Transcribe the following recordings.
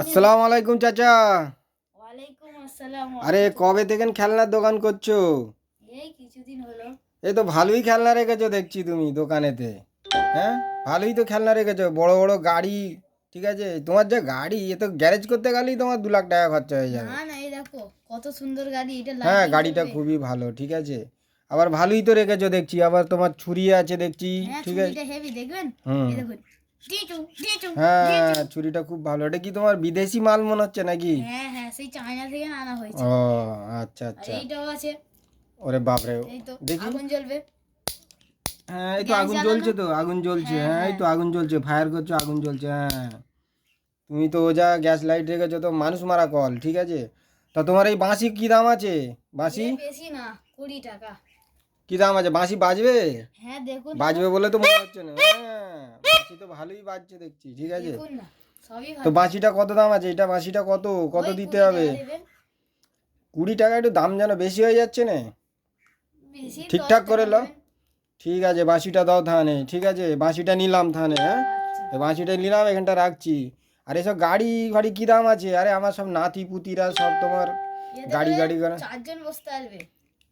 আসসালামু আলাইকুম চাচা। ওয়ালাইকুম আসসালাম আরে কবে থেকে খেলনার দোকান করছ? এই কিছুদিন হলো। এই তো ভালোই খেলনা রেখেছো দেখছি তুমি দোকানেতে। হ্যাঁ? ভালোই তো খেলনা রেখেছো বড় বড় গাড়ি ঠিক আছে? তোমার যে গাড়ি এ তো গ্যারেজ করতে গেলেই তোমার দু লাখ টাকা খরচা হয়ে যাবে। না না এই দেখো কত সুন্দর গাড়ি এটা হ্যাঁ গাড়িটা খুবই ভালো ঠিক আছে? আবার ভালোই তো রেখেছো দেখছি আবার তোমার ছুরি আছে দেখছি হ্যাঁ ঠিক আছে? হেভি দেখবেন? হুম। হ্যাঁ ছুরিটা খুব ভালো। এটা কি তোমার বিদেশি মাল মনে হচ্ছে নাকি? হ্যাঁ হ্যাঁ সেই চায়না থেকে আনা হয়েছে। ও আচ্ছা আচ্ছা। এইটাও আছে। ওরে বাপরে এই তো দেখি। আগুন জ্বলবে। হ্যাঁ এই তো আগুন জ্বলছে তো আগুন জ্বলছে। হ্যাঁ, হ্যাঁ এই তো আগুন জ্বলছে ফায়ার করছ আগুন জ্বলছে হ্যাঁ। তুমি তো ও যা গ্যাস লাইট রেখেছো তো মানুষ মারা কল ঠিক আছে? তা তোমার এই বাঁশি কি দাম আছে? বাঁশি? বেশি না কুড়ি টাকা। কি দাম আছে? বাঁশি বাজবে? হ্যাঁ দেখুন। বাজবে বলে তো মনে হচ্ছে না। হ্যাঁ। বাঁশি তো ভালোই বাজছে দেখছি ঠিক আছে? তো বাঁশিটা কত দাম আছে? এটা বাঁশিটা কত? কত দিতে হবে? কুড়ি টাকা একটু দাম যেন বেশি হয়ে যাচ্ছে না। ঠিকঠাক করে লো। ঠিক আছে বাঁশিটা দাও থানে ঠিক আছে? বাঁশিটা নিলাম থানে হ্যাঁ? আচ্ছা। বাঁশিটা নিলাম এখানটা রাখছি। আর এসব গাড়ি ফাড়ি কি দাম আছে? আরে আমার সব নাতি পুতিরা সব তোমার গাড়ি গাড়ি করে। চারজন বসতে পারবে।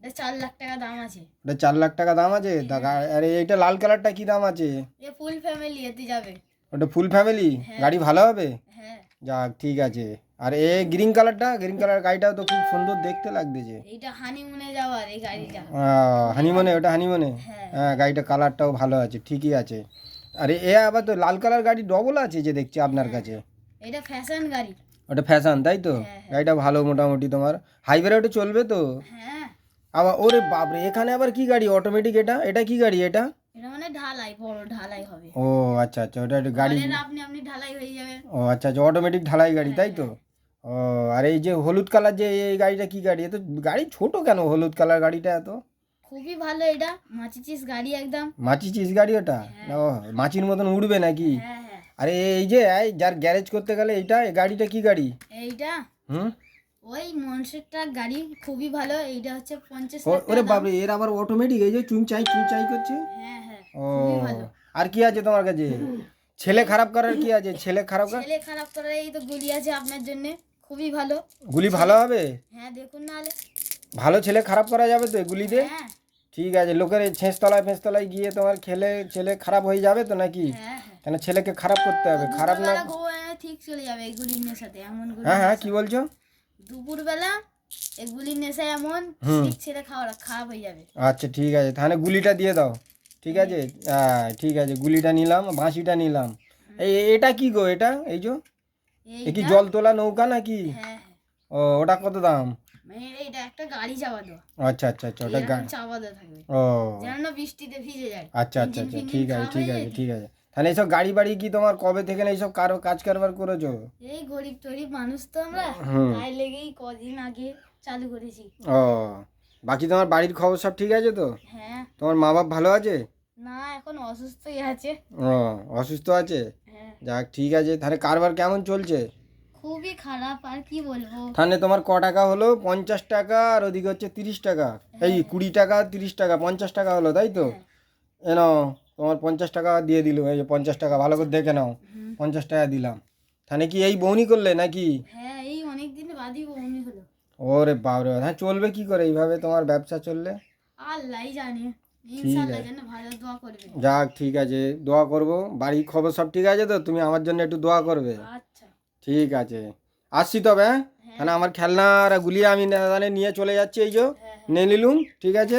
এটা চার লাখ টাকা দাম আছে। এটা চার লাখ টাকা দাম আছে? গা- আরে এইটা লাল কালারটা কি দাম আছে? এ ফুল ফ্যামিলি এতে যাবে। ওটা ফুল ফ্যামিলি হ্যাঁ। গাড়ি ভালো হবে? হ্যাঁ। যাক ঠিক আছে। আর এ গ্রিন কালারটা গ্রিন কালার গাড়িটাও তো খুব সুন্দর দেখতে লাগতেছে। এইটা হানিমুনে যাওয়ার এই গাড়িটা। হানিমনে ওটা হানিমনে হ্যাঁ। হ্যাঁ গাড়িটা কালারটাও ভালো আছে ঠিকই আছে। আরে এ আবার তো লাল কালার গাড়ি ডবল আছে যে দেখছি আপনার কাছে? এটা ফ্যাশন গাড়ি। ওটা ফ্যাশন তাই তো? হ্যাঁ, হ্যাঁ। গাড়িটা ভালো মোটামুটি তোমার। হাইওয়ে রোডে চলবে তো? হ্যাঁ। আবার ওরে বাপরে এখানে আবার কি গাড়ি? অটোমেটিক এটা? এটা কি গাড়ি এটা? এটা মানে ঢালাই বড় ঢালাই হবে। ও আচ্ছা আচ্ছা ওটা একটা গাড়ি। ঘরের আপনি আপনি ঢালাই হয়ে যাবে। ও আচ্ছা আচ্ছা অটোমেটিক ঢালাই গাড়ি তাই তো? ও আর এই যে হলুদ কালার যে এই গাড়িটা কি গাড়ি? এ তো গাড়ি ছোট কেন হলুদ কালার গাড়িটা এত? খুবই ভালো এটা মাচিচিস গাড়ি একদম। মাছি চিস গাড়ি ওটা? ও মাছির মতন উড়বে নাকি? হ্যাঁ হ্যাঁ। আরে এই যে এই যার গ্যারেজ করতে গেলে এইটা এই গাড়িটা কি গাড়ি? এইটা? হুম? ওই মনসের ট্রাক গাড়ি খুবই ভালো এইটা হচ্ছে পঞ্চাশ ওরে। বাপরে এর আবার অটোমেটিক এই যে চুনচাই চুনচাই করছে? হ্যাঁ হ্যাঁ ও আর কি আছে তোমার কাছে? ছেলে খারাপ করার কি আছে? ছেলে খারাপ করার ছেলে খারাপ করার এই তো গুলি আছে আপনার জন্য খুবই ভালো। গুলি ভালো হবে? হ্যাঁ দেখুন নাহলে। ভালো ছেলে খারাপ করা যাবে তো এগুলি দিয়ে হ্যাঁ। ঠিক আছে লোকের ছেঁচতলায় ফেঁচতলায় গিয়ে তোমার খেলে ছেলে খারাপ হয়ে যাবে তো নাকি? হ্যাঁ হ্যাঁ। কেন ছেলেকে খারাপ করতে হবে খারাপ না ঠিক চলে যাবে এই গুলির নেশাতে এমন হ্যাঁ হ্যাঁ কি বলছো? দুপুরবেলা এই গুলির নেশা এমন। ছেলে খাওয়া খারাপ হয়ে যাবে। আচ্ছা ঠিক আছে। তাহলে গুলিটা দিয়ে দাও। ঠিক আছে? হ্যাঁ ঠিক আছে। গুলিটা নিলাম বাঁশিটা নিলাম। এই এটা কি গো এটা? এই যে? এ কি জল তোলা নৌকা নাকি? হ্যাঁ। ও ওটা কত দাম? মানে আচ্ছা আচ্ছা আচ্ছা ওটা ও। আচ্ছা আচ্ছা আচ্ছা ঠিক আছে ঠিক আছে ঠিক আছে। তাহলে এইসব গাড়ি বাড়ি কি তোমার কবে থেকে না এইসব কারও কাজ কারবার করেছ? এই গরিব টরিব মানুষ তো আমরা। তাই লেগেই কদিন আগে চালু করেছি। ও বাকি তোমার বাড়ির খবর সব ঠিক আছে তো? হ্যাঁ। তোমার মা বাপ ভালো আছে? না এখন অসুস্থই আছে। ও অসুস্থ আছে? হ্যাঁ। যাক ঠিক আছে। তাহলে কারবার কেমন চলছে? খুবই খারাপ আর কি বলব? তাহলে তোমার ক টাকা হলো? পঞ্চাশ টাকা আর ওদিকে হচ্ছে তিরিশ টাকা। এই কুড়ি টাকা তিরিশ টাকা পঞ্চাশ টাকা হলো তাই তো? এ নাও। তোমার পঞ্চাশ টাকা দিয়ে দিল এই যে পঞ্চাশ টাকা ভালো করে দেখে নাও। পঞ্চাশ টাকা দিলাম। তাহলে কি এই বৌনি করলে নাকি? হ্যাঁ এই অনেক দিন বাদই বমি হলো। ওরে বাবরে হ্যাঁ চলবে কি করে? এইভাবে তোমার ব্যবসা চললে? আল্লাহ জানে। যাক ঠিক আছে দোয়া করব। বাড়ির খবর সব ঠিক আছে তো? তুমি আমার জন্য একটু দোয়া করবে? আচ্ছা। ঠিক আছে। আসছি তবে হ্যাঁ? তাহলে আমার খেলনা আর গুলিয়ে আমি নিয়ে চলে যাচ্ছি এই যে হ্যাঁ নিয়ে নিলুম ঠিক আছে?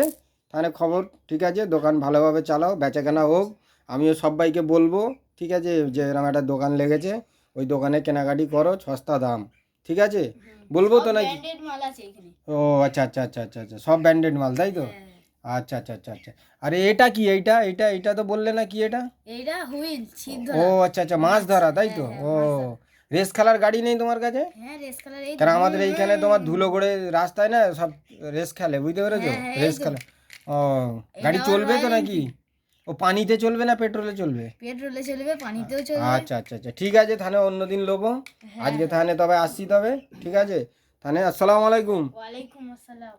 তাহলে খবর ঠিক আছে? দোকান ভালোভাবে চালাও বেচাকেনা হোক। আমিও সবাইকে বলব ঠিক আছে? যে এরকম একটা দোকান লেগেছে ওই দোকানে কেনাকাটি করো সস্তা দাম ঠিক আছে? বলব তো নাকি? ও আচ্ছা আচ্ছা আচ্ছা আচ্ছা আচ্ছা সব ব্র্যান্ডেড মাল তাই তো? হ্যাঁ। আচ্ছা আচ্ছা আচ্ছা আচ্ছা। আরে এটা কি? এইটা এইটা এইটা তো বললে না কি এটা? এইটা হুইল ও আচ্ছা আচ্ছা মাছ ধরা তাই তো? ও রেস খেলার গাড়ি নেই তোমার কাছে? হ্যাঁ রেস কালার এই কারণ আমাদের এইখানে তোমার ধুলো করে রাস্তায় না সব রেস খেলে বুঝতে পেরেছ? হ্যাঁ, হ্যাঁ, রেস। খেলে। ও গাড়ি চলবে তো নাকি? ও পানিতে চলবে না পেট্রোলে চলবে? পেট্রোলে চলবে পানিতেও চলবে। আচ্ছা আচ্ছা আচ্ছা ঠিক আছে তাহলে অন্যদিন লোবো। হ্যাঁ। আজকে তাহলে তবে আসছি তবে ঠিক আছে? তাহলে আসসালামু আলাইকুম। ওয়ালাইকুম আসসালাম।